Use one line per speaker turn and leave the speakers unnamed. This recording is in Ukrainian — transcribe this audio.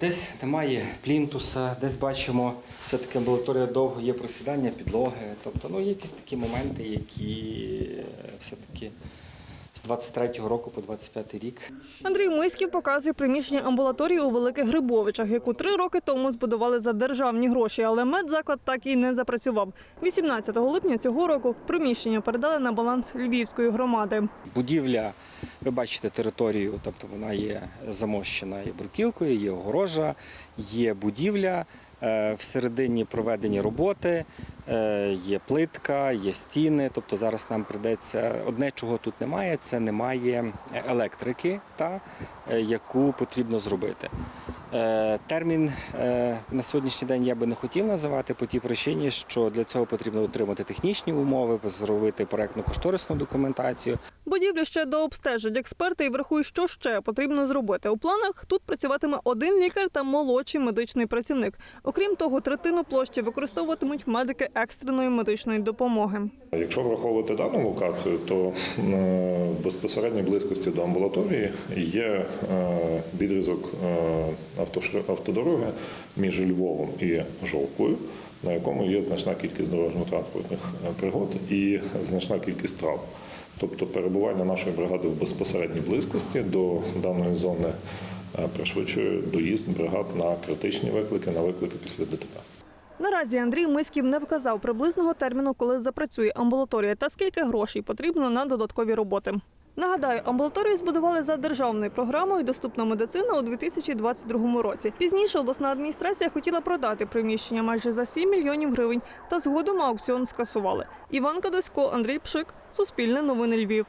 Десь немає плінтуса, десь бачимо, все-таки амбулаторія довго є просідання підлоги. Тобто ну, є якісь такі моменти, які е, все-таки з 23-го року по 25-й рік
Андрій Миськів показує приміщення амбулаторії у Великих Грибовичах, яку три роки тому збудували за державні гроші, але медзаклад так і не запрацював. 18 липня цього року приміщення передали на баланс Львівської громади.
Будівля, ви бачите територію, тобто вона є замощена і бруківкою, є огорожа, є будівля. Е, Всередині проведені роботи, е, є плитка, є стіни. Тобто зараз нам прийдеться одне, чого тут немає, це немає електрики, та, е, яку потрібно зробити. Е, Термін е, на сьогоднішній день я би не хотів називати по тій причині, що для цього потрібно отримати технічні умови, зробити проектно-кошторисну документацію.
Будівлю ще дообстежать експерти і врахують, що ще потрібно зробити. У планах тут працюватиме один лікар та молодший медичний працівник. Окрім того, третину площі використовуватимуть медики екстреної медичної допомоги.
Якщо враховувати дану локацію, то е, в безпосередній близькості до амбулаторії є е, відрізок е, автодороги між Львовом і Жовкою, на якому є значна кількість дорожньо-транспортних пригод і значна кількість травм. Тобто перебування нашої бригади в безпосередній близькості до даної зони пришвидшує доїзд бригад на критичні виклики, на виклики після ДТП.
Наразі Андрій Миськів не вказав приблизного терміну, коли запрацює амбулаторія та скільки грошей потрібно на додаткові роботи. Нагадаю, амбулаторію збудували за державною програмою Доступна медицина у 2022 році. Пізніше обласна адміністрація хотіла продати приміщення майже за 7 мільйонів гривень, та згодом аукціон скасували. Іван Кадосько, Андрій Пшик, Суспільне новини Львів.